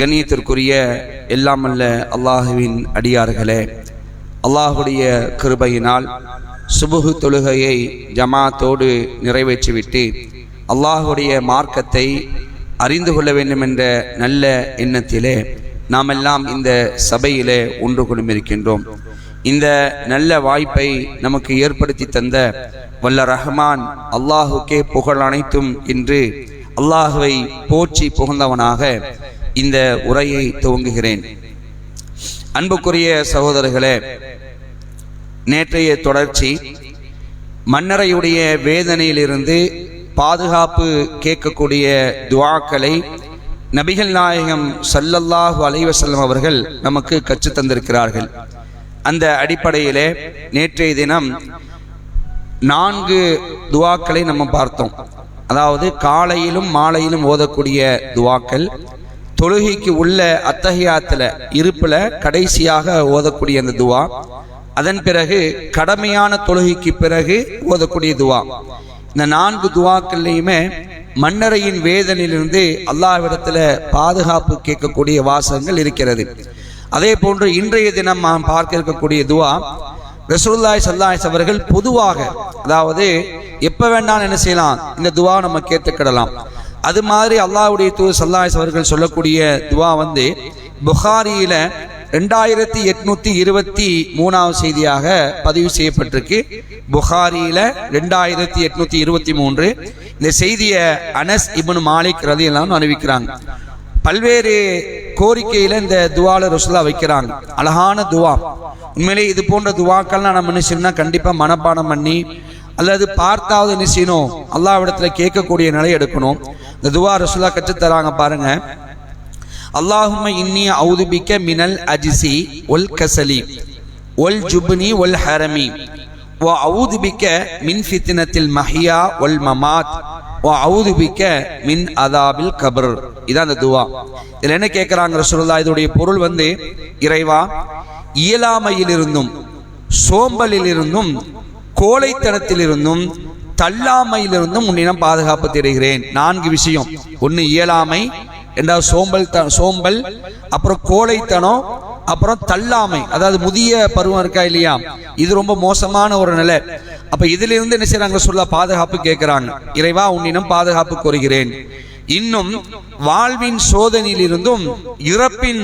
கண்ணியத்திற்குரிய எல்லாமல்ல அல்லாஹுவின் அடியார்களே அல்லாஹுடைய கிருபையினால் சுபுகு தொழுகையை ஜமாத்தோடு நிறைவேற்றிவிட்டு அல்லாஹுடைய மார்க்கத்தை அறிந்து கொள்ள வேண்டும் என்ற நல்ல எண்ணத்திலே நாம் எல்லாம் இந்த சபையிலே ஒன்று கொள்ளுமிருக்கின்றோம். இந்த நல்ல வாய்ப்பை நமக்கு ஏற்படுத்தி தந்த வல்ல ரஹ்மான் அல்லாஹுக்கே புகழ் அனைத்தும் என்று அல்லாஹுவை போற்றி புகழ்ந்தவனாக இந்த உரையை துவங்குகிறேன். அன்புக்குரிய சகோதரர்களே நேற்றைய தொடர்ச்சி மன்னரையுடைய வேதனையிலிருந்து பாதுகாப்பு கேட்கக்கூடிய துவாக்களை நபிகள் நாயகம் சல்லல்லாஹு அலைவசல்லம் அவர்கள் நமக்கு கற்று தந்திருக்கிறார்கள். அந்த அடிப்படையிலே நேற்றைய தினம் நான்கு துவாக்களை நம்ம பார்த்தோம். அதாவது காலையிலும் மாலையிலும் ஓதக்கூடிய துவாக்கள் தொழுகைக்கு உள்ள அத்தகையாத்தில் இருப்பில் கடைசியாக ஓதக்கூடிய அந்த துவா. அதன் பிறகு கடமையான தொழுகைக்கு பிறகு ஓதக்கூடிய துவா. இந்த நான்கு துவாக்கள்லையுமே மன்னரையின் வேதனையிலிருந்து அல்லாவிடத்தில் பாதுகாப்பு கேட்கக்கூடிய வாசகங்கள் இருக்கிறது. அதே போன்று இன்றைய தினம் நாம் பார்க்க இருக்கக்கூடிய துவா ரசூல்லாய் சல்லாஸ் அவர்கள் பொதுவாக அதாவது எப்போ வேண்டாம் என்ன செய்யலாம் இந்த துவா நம்ம கேட்டுக்கிடலாம். அது மாதிரி அல்லாஹ்வுடைய தூ சல்லாஸ் அவர்கள் சொல்லக்கூடிய துவா வந்து புகாரியில ரெண்டாயிரத்தி எட்நூத்தி இருபத்தி மூணாவது செய்தியாக பதிவு செய்யப்பட்டிருக்கு. புகாரியில ரெண்டாயிரத்தி எட்நூத்தி இருபத்தி மூன்று. இந்த செய்தியை அனஸ் இபன் மாலிக் ரதி எல்லாம் அறிவிக்கிறாங்க. பல்வேறு கோரிக்கையில இந்த துவால ரசுல்லா வைக்கிறாங்க. அழகான துவா. உண்மையிலே இது போன்ற துவாக்கள்லாம் நம்ம என்ன செய்யணும்னா கண்டிப்பா மனப்பாடம் பண்ணி அல்லது பார்த்தாவது என்ன செய்யணும்? அல்லாவிடத்துல கேட்கக்கூடிய நிலை எடுக்கணும். இந்த துவா ரசுல்லா கற்றுத்தராங்க பாருங்க. அல்லாஹும இன்னி அவுதுபிக்க மினல் அஜிசி ஒல் கசலி ஒல் ஜுப்னி ஒல் ஹரமி ஓ அவுதுபிக்க மின் ஃபித்னத்தில் மஹியா ஒல் மமாத் ஓ அவுதுபிக்க மின் அதாபில் கபர். இதான் அந்த துவா. இதில் என்ன கேட்குறாங்க ரசுல்லா இதோடைய பொருள் வந்து இறைவா இயலாமையிலிருந்தும் சோம்பலிலிருந்தும் கோழைத்தனத்திலிருந்தும் தள்ளாமையிலிருந்தும் உன்னிடம் பாதுகாப்பு தருகிறேன் நான்கு விஷயம். ஒன்று இயலாமை ரெண்டாவது சோம்பல் த சோம்பல் அப்புறம் கோழைத்தனம் அப்புறம் தள்ளாமை. அதாவது முதிய பருவம் இருக்கா இல்லையா? இது ரொம்ப மோசமான ஒரு நிலை. அப்ப இதுல இருந்து என்ன செய்யறாங்க சொல்ல பாதுகாப்பு கேட்கிறாங்க. இறைவா உன்னிடம் பாதுகாப்பு கோருகிறேன். இன்னும் வாழ்வின் சோதனையிலிருந்தும் இறப்பின்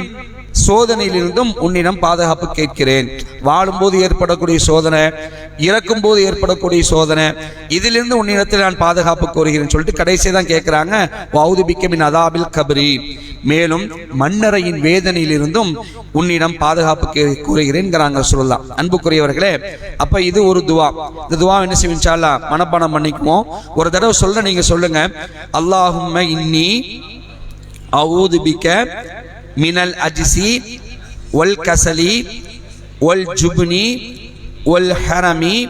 சோதனையிலிருந்தும் உன்னிடம் பாதுகாப்பு கேட்கிறேன். வாழும்போது ஏற்படக்கூடிய சோதனை இறக்கும் போது ஏற்படக்கூடிய சோதனை இதிலிருந்து உன்னிடத்தில் நான் பாதுகாப்பு கோருகிறேன் சொல்லிட்டு கடைசியை தான் கேட்குறாங்க வவுது பிக்கமின் அதாபில் கபரி. மேலும் மன்னரையின் வேதனையிலிருந்தும் உன்னிடம் பாதுகாப்பு கே- கூறுகிறேன்ங்கிறாங்க சொல்லலாம் அன்புக்குரியவர்களே அப்ப இது ஒரு துவா. இந்த துவா என்ன செய்விச்சாலா மனப்பாடம் பண்ணிக்குவோம். ஒரு தடவை சொல்ல நீங்க சொல்லுங்க. அல்லாஹும்ம இன்னி அவுதுபிக்க من الأجس والكسل والجبن والحرم.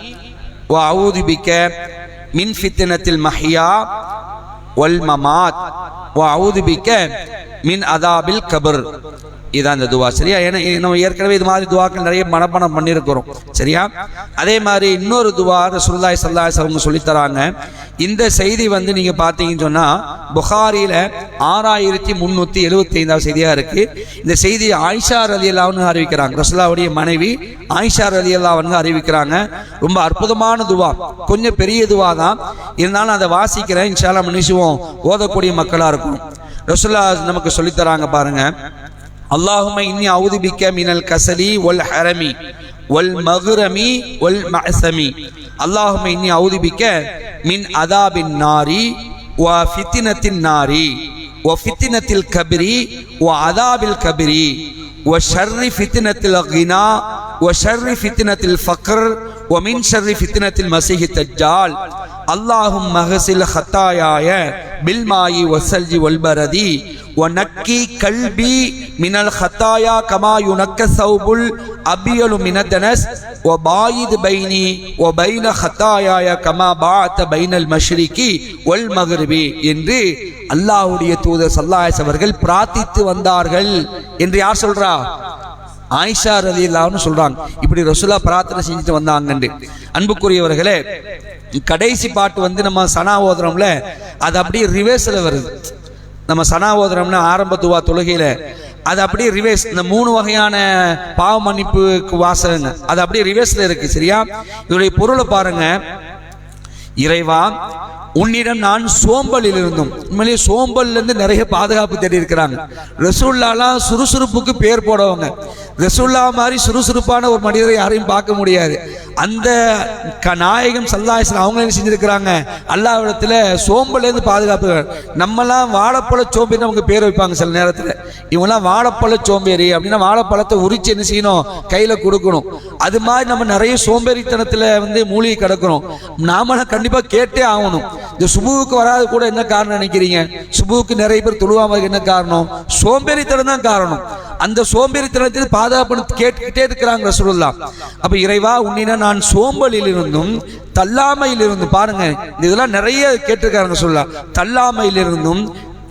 وأعوذ بك من فتنة المحيا والممات. وأعوذ بك من عذاب القبر. இதான் இந்த துவா. சரியா? ஏன்னா நம்ம ஏற்கனவே இது மாதிரி துவாக்கள் நிறைய மனப்பணம் பண்ணியிருக்கிறோம் சரியா? அதே மாதிரி இன்னொரு துவா அந்த ஸல்லல்லாஹு அலைஹி வஸல்லம் சொல்லித் தராங்க இந்த செய்தி வந்து நீங்கள் பார்த்தீங்கன்னு சொன்னால் புகாரியில் ஆறாயிரத்தி முந்நூற்றி எழுபத்தி ஐந்தாவது செய்தியாக இருக்குது இந்த செய்தி ஆயிஷா ரதி அல்லாவுன்னு அறிவிக்கிறாங்க. ரசுல்லாவுடைய மனைவி ஆயிஷா ரதி அல்லாவுன்னு அறிவிக்கிறாங்க. ரொம்ப அற்புதமான துவா. கொஞ்சம் பெரிய துவா தான். இருந்தாலும் அதை வாசிக்கிறேன். இன்ஷால்லா மனுஷுவோம் ஓதக்கூடிய மக்களாக இருக்கும் ரசுல்லா நமக்கு சொல்லித் தராங்க اللهم إني أعوذ بك من الكسل والحرم والمغرم والمعسم. اللهم إني أعوذ بك من عذاب النار وفتنة النار وفتنة الكبر وعذاب الكبر وشر فتنة الغنى وشر فتنة الفقر ومن شر فتنة المسيح الدجال. அல்லாஹும் மகசில் ஹத்தாயாய பில்மாயி வசல்ஜி ஒல்பரதி ஒனக்கி கல்பி மினல் ஹத்தாயா கமா யுனக்க சௌபுல் அபியலு மினதனஸ் ஒ பாயிது பைனி ஓ பைன ஹத்தாயாய கமா பாத்த பைனல் மஷ்ரிகி ஒல் மகருவி என்று அல்லாஹுடைய தூதர் சல்லாயஸ் அவர்கள் பிரார்த்தித்து வந்தார்கள். என்று யார் சொல்றா? ஆயிஷா ரதி சொல்றாங்க இப்படி ரசுலா பிரார்த்தனை செஞ்சுட்டு வந்தாங்கன்னு அன்புக்குரியவர்களே கடைசி பாட்டு வந்து நம்ம சனா ஓதுறோம்ல அது அப்படியே ரிவேர்ஸில் வருது. நம்ம சனா ஓதுறோம்னா ஆரம்ப துவா தொழுகையில அது அப்படியே ரிவேர்ஸ் இந்த மூணு வகையான பாவ மன்னிப்புக்கு வாசகங்க அது அப்படியே ரிவேர்ஸ்ல இருக்கு சரியா? இதோடைய பொருளை பாருங்க. இறைவா உன்னிடம் நான் சோம்பலில் இருந்தும். உண்மையிலேயே சோம்பல்ல இருந்து நிறைய பாதுகாப்பு தேடி இருக்கிறாங்க. ரசூல்லாலாம் சுறுசுறுப்புக்கு பேர் போடவங்க. ரசுல்லா மாதிரி சுறுசுறுப்பான ஒரு மனிதரை யாரையும் பார்க்க முடியாது. அந்த க நாயகம் சல்லாஹன் அவங்க என்ன செஞ்சிருக்கிறாங்க? அல்லாவிடத்தில் சோம்பலேருந்து பாதுகாப்பு நம்மலாம் வாழைப்பழ சோம்பேறி நமக்கு பேர் வைப்பாங்க சில நேரத்தில். இவங்களாம் வாழைப்பழ சோம்பேறி அப்படின்னா வாழைப்பழத்தை உரிச்சு என்ன செய்யணும்? கையில் கொடுக்கணும். அது மாதிரி நம்ம நிறைய சோம்பேறித்தனத்தில் வந்து மூலிகை கிடக்கிறோம். நாமளும் கண்டிப்பாக கேட்டே ஆகணும். இந்த சுபுவுக்கு வராது கூட என்ன காரணம் நினைக்கிறீங்க? சுபுவுக்கு நிறைய பேர் தொழுவாமல் இருக்க என்ன காரணம்? சோம்பேறித்தனம் தான் காரணம். அந்த சோம்பேறித்தனத்தில் பாதுகாப்பு கேட்டுக்கிட்டே இருக்கிறாங்க சொல்லலாம் அப்ப இறைவா உன்னின நான் சோம்பலில் இருந்தும் தள்ளாமையில் இருந்தும் பாருங்க இதெல்லாம் நிறைய கேட்டிருக்காங்க சொல்லலாம் தள்ளாமையில் இருந்தும்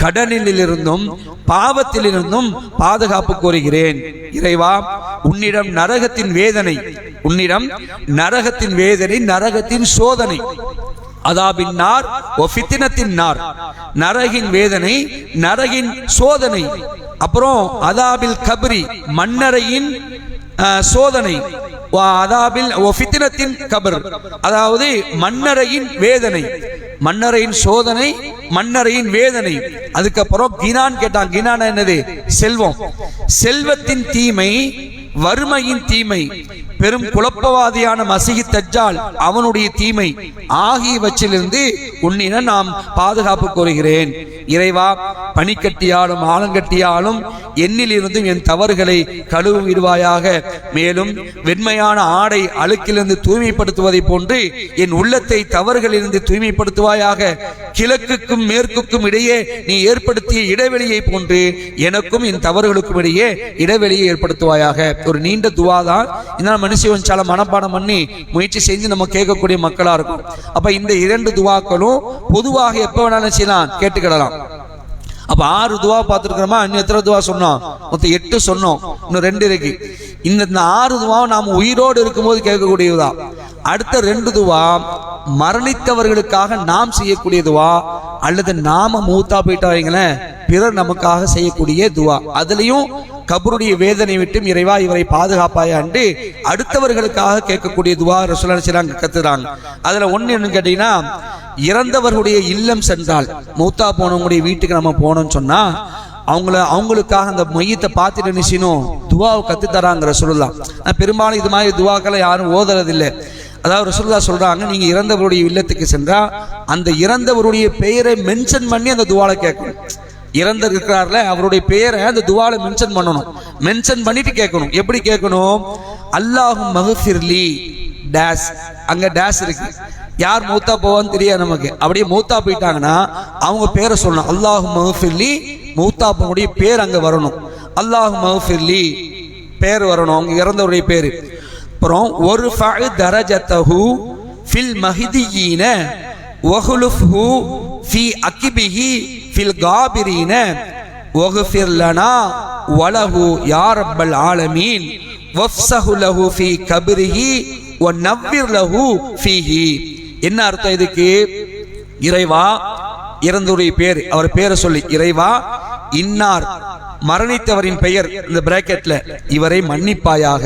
கடனில் இருந்தும் பாவத்தில் இருந்தும் பாதுகாப்பு கோருகிறேன். இறைவா உன்னிடம் நரகத்தின் வேதனை உன்னிடம் நரகத்தின் வேதனை நரகத்தின் சோதனை. அதாபின் நார் ஒஃபித்தினத்தின் நார். நரகின் வேதனை நரகின் சோதனை. அப்புறம் அதாபில் கபரி மன்னரையின் சோதனை. அதாபில் ஓ ஃபித்னத்தின் கபர். அதாவது மன்னரையின் வேதனை. மன்னரையின் சோதனை மன்னரையின் வேதனை. அதுக்கப்புறம் கினான் கேட்டான். கினான் என்னது? செல்வம். செல்வத்தின் தீமை வறுமையின் தீமை. பெரும் குழப்பவாதியான மசிகி தஜ்ஜால் அவனுடைய தீமை ஆகியவற்றிலிருந்து உன்னிடம் நாம் பாதுகாப்பு கோருகிறேன். இறைவா பனிக்கட்டியாலும் ஆலங்கட்டியாலும் என்னில் இருந்தும் என் தவறுகளை கழுவு விடுவாயாக மேலும் வெண்மையான ஆடை அழுக்கிலிருந்து தூய்மைப்படுத்துவதை போன்று என் உள்ளத்தை தவறுகளிலிருந்து தூய்மைப்படுத்துவாயாக. கிழக்குக்கும் மேற்குக்கும் இடையே நீ ஏற்படுத்திய இடைவெளியை போன்று எனக்கும் என் தவறுகளுக்கும் இடையே இடைவெளியை ஏற்படுத்துவாயாக. ஒரு நீண்ட துவா தான் இதனால் மனுஷன் சில மனப்பாடம் பண்ணி முயற்சி செஞ்சு நம்ம கேட்கக்கூடிய மக்களா இருக்கும். அப்ப இந்த இரண்டு துவாக்களும் பொதுவாக எப்ப வேணாலும் செய்யலாம். கேட்டுக்கிடலாம். அப்ப ஆறு துவா பார்த்துருக்கிறோமா? இன்னும் எத்தனை துவா சொன்னோம்? மொத்தம் எட்டு சொன்னோம். இன்னும் ரெண்டு இருக்கு. இந்த ஆறு துவாவை நாம் உயிரோடு இருக்கும்போது கேட்கக்கூடியதுதான். அடுத்த ரெண்டு துவா மரணித்தவர்களுக்காக நாம் செய்யக்கூடிய துவா அல்லது நாம மூத்தா போயிட்டா வைங்களேன் பிறர் நமக்காக செய்யக்கூடிய துவா. அதுலயும் கபருடைய வேதனை விட்டும் இறைவா இவரை பாதுகாப்பாயாண்டு அடுத்தவர்களுக்காக கேட்கக்கூடிய துவா ரசுலாங்க கத்துறாங்க. அதுல ஒண்ணு என்னன்னு கேட்டீங்கன்னா இறந்தவர்களுடைய இல்லம் சென்றால் மூத்தா போனவங்களுடைய வீட்டுக்கு நம்ம போனோம்னு சொன்னா அவங்கள அவங்களுக்காக அந்த மையத்தை பார்த்துட்டு நினைச்சினும் துவாவை கத்து தராங்க சொல்லலாம் பெரும்பாலும் இது மாதிரி துவாக்களை யாரும் ஓதுறதில்லை. அதாவது ரசூலுல்லாஹ் சொல்கிறாங்க நீங்கள் இறந்தவருடைய இல்லத்துக்கு சென்றால் அந்த இறந்தவருடைய பெயரை மென்ஷன் பண்ணி அந்த துவாலை கேட்கணும். இறந்து இருக்கிறார்ல அவருடைய பெயரை அந்த துவால மென்ஷன் பண்ணணும். மென்ஷன் பண்ணிட்டு கேட்கணும். எப்படி கேட்கணும்? அல்லாஹும் மகசிர்லி டேஸ். அங்க டேஸ் இருக்கு. யார் மூத்தா போவான்னு தெரியாது நமக்கு. அப்படியே மூத்தா போயிட்டாங்கன்னா அவங்க பேரை சொல்லணும். அல்லாஹும் மகஃபிர்லி மூத்தாப்பனுடைய பேர் அங்கே வரணும். அல்லாஹு மகஃபிர்லி பேர் வரணும். அவங்க இறந்தவருடைய பேர். அப்புறம் ஒரு ஃபஅ தரஜத்தஹு ஃபில் மஹிதியீன வஹுலுஃப்ஹு ஃபி அகிபிஹி ஃபில் காபிரீன வஃபிர் லனா வலஹு யா ரப்பல் ஆலமீன் வஃப்ஸஹு லஹு ஃபி கபிரிஹி ஒ நவ்விர் லஹு ஃபீஹி. என்ன அர்த்தம் இதுக்கு? இறைவா இறந்தவருடைய பேர் அவர் பேரை சொல்லி. இறைவா இன்னார் மரணித்தவரின் பெயர் இந்த பிராக்கெட்ல இவரை மன்னிப்பாயாக.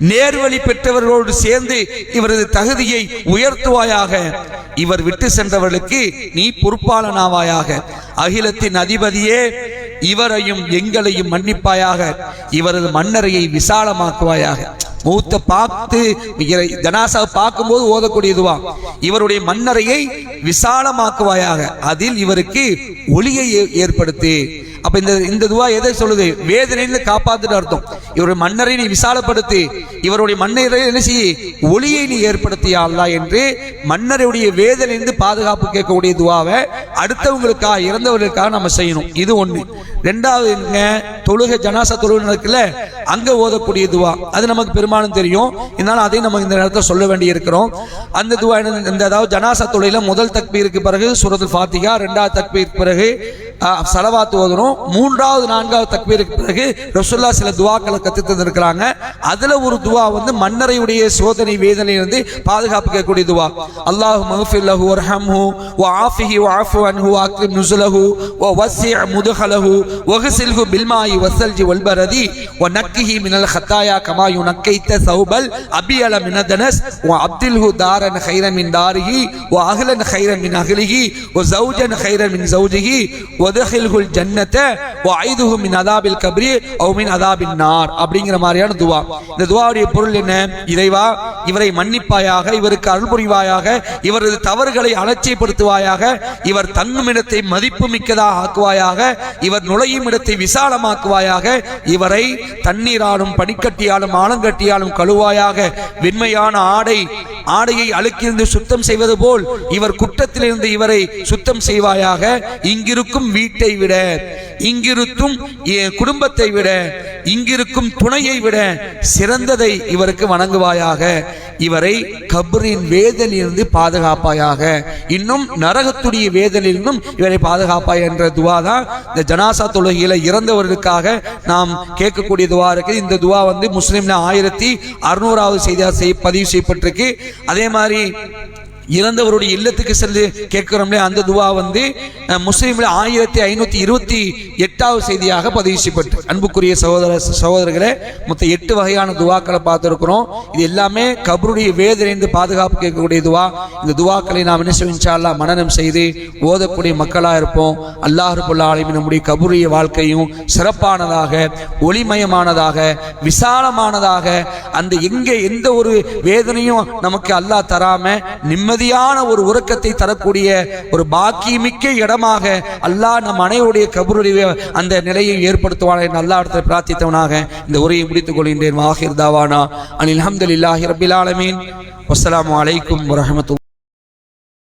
நேர்வழி பெற்றவர்களோடு சேர்ந்து இவரது தகுதியை உயர்த்துவாயாக. இவர் விட்டு சென்றவர்களுக்கு நீ பொறுப்பாளனாவாயாக. அகிலத்தின் அதிபதியே இவரையும் எங்களையும் மன்னிப்பாயாக. இவரது மன்னரையை விசாலமாக்குவாயாக. மூத்த பார்த்து ஜனாசா பார்க்கும்போது ஓதக்கூடியதுவா. இவருடைய மன்னரையை விசாலமாக்குவாயாக. அதில் இவருக்கு ஒளியை ஏ- ஏற்படுத்து. அப்ப இந்த இந்த துவா எதை சொல்லுது? வேதனையில காப்பாத்துட்டு அர்த்தம். இவருடைய மன்னரை நீ விசாலப்படுத்தி இவருடைய மன்னரை என்ன செய்ய? ஒளியை நீ ஏற்படுத்தியா அல்லாஹ் என்று மன்னருடைய வேதனையிலிருந்து பாதுகாப்பு கேட்கக்கூடிய துவாவை அடுத்தவங்களுக்காக இறந்தவர்களுக்காக நம்ம செய்யணும். இது ஒண்ணு. ரெண்டாவது என்ன? தொழுகை ஜனாசா தொழுகை நடக்குல்ல அங்க ஓதக்கூடிய துவா. அது நமக்கு பெரும்பாலும் தெரியும். இதனால அதையும் நம்ம இந்த நேரத்தில் சொல்ல வேண்டி இருக்கிறோம் அந்த துவா என்ன- இந்த அதாவது ஜனாசா தொழில முதல் தக்பீருக்கு பிறகு சூரத்துல் ஃபாத்திகா ரெண்டாவது தக்பீருக்கு பிறகு சலவாத்து ஓதணும் மூன்றாவது நான்காவது தக்பீருக்கு பிறகு ரசுல்லா சில துவாக்களை கத்து தந்திருக்கிறாங்க அதுல ஒரு துவா வந்து மன்னரையுடைய சோதனை வேதனையிலிருந்து பாதுகாப்பு கேட்கக்கூடிய துவா அல்லாஹு மகஃபிர் லஹு வர்ஹம்ஹு வஆஃபிஹி வஅஃபு அன்ஹு வஅக்ரிம் நுஸுலஹு வவஸ்ஸி' முதுஹலஹு வஹ்சில்ஹு பில்மாஇ வஸ்ஸல்ஜி வல்பரதி ونقه من الخطايا كما ينقيت ثوب الابيض من الدنس وابدله دارا خيرا من داره واهلا خيرا من اهله وزوجا خيرا من زوجه ஒதகில்குல் ஜன்னத்தை ஐதுகு மின் அதாபில் கபரி ஓ மின் அதாபின் நார் அப்படிங்கிற மாதிரியான துவா. இந்த துவாவுடைய பொருள் என்ன? இறைவா இவரை மன்னிப்பாயாக இவருக்கு அருள் புரிவாயாக இவரது தவறுகளை அலட்சியப்படுத்துவாயாக இவர் தன்னுமிடத்தை மதிப்பு மிக்கதாக ஆக்குவாயாக இவர் நுழையும் இடத்தை விசாலமாக்குவாயாக இவரை தண்ணீராலும் பனிக்கட்டியாலும் ஆலங்கட்டியாலும் கழுவாயாக வெண்மையான ஆடை ஆடையை அழுக்கிருந்து சுத்தம் செய்வது போல் இவர் குற்றத்திலிருந்து இவரை சுத்தம் செய்வாயாக. இங்கிருக்கும் வீட்டை விட இங்கிருக்கும் குடும்பத்தை விட இங்கிருக்கும் துணையை விட சிறந்ததை இவருக்கு வணங்குவாயாக. இவரை கபரின் வேதனையிலிருந்து பாதுகாப்பாயாக. இன்னும் நரகத்துடைய வேதனையிலிருந்தும் இவரை பாதுகாப்பாய் என்ற துவா தான் இந்த ஜனாசா தொழுகையில் இறந்தவர்களுக்காக நாம் கேட்கக்கூடிய துவா இருக்கு இந்த துவா வந்து முஸ்லீம்ல ஆயிரத்தி அறுநூறாவது செய்தியாக பதிவு செய்யப்பட்டிருக்கு. அதே மாதிரி இறந்தவருடைய இல்லத்துக்கு சென்று கேட்கிறோம்ல அந்த துவா வந்து முஸ்லீம்ல ஆயிரத்தி ஐநூத்தி இருபத்தி எட்டாவது செய்தியாக பதிவு செய்யப்பட்டு அன்புக்குரிய சகோதர சகோதரர்களே மொத்த எட்டு வகையான துவாக்களை பார்த்துருக்கிறோம். இது எல்லாமே கபருடைய வேதனைந்து பாதுகாப்பு கேட்கக்கூடிய துவா. இந்த துவாக்களை நாம் என்ன செய்வோம்? மனநம் செய்து ஓதக்கூடிய மக்களாக இருப்போம். அல்லாஹ் ரபுல்லா நம்முடைய கபருடைய வாழ்க்கையும் சிறப்பானதாக ஒளிமயமானதாக விசாலமானதாக அந்த எங்கே எந்த ஒரு வேதனையும் நமக்கு அல்லாஹ் தராம நிம்மதியான ஒரு உறக்கத்தை தரக்கூடிய ஒரு பாக்கியமிக்க இடமாக அல்லாஹ் நம் அனைவருடைய கபருடைய அந்த நிலையை ஏற்படுத்துவானே. என்று அல்லாஹ் இடத்துல பிரார்த்தித்தவனாக இந்த உரையை முடித்துக் கொள்கின்றேன். வாஹிர் தாவானா. அனில் அஹமதுல்லாஹி ரபில் ஆலமீன். வஸ்ஸலாமு அலைக்கும் வரஹமத்துல்லாஹி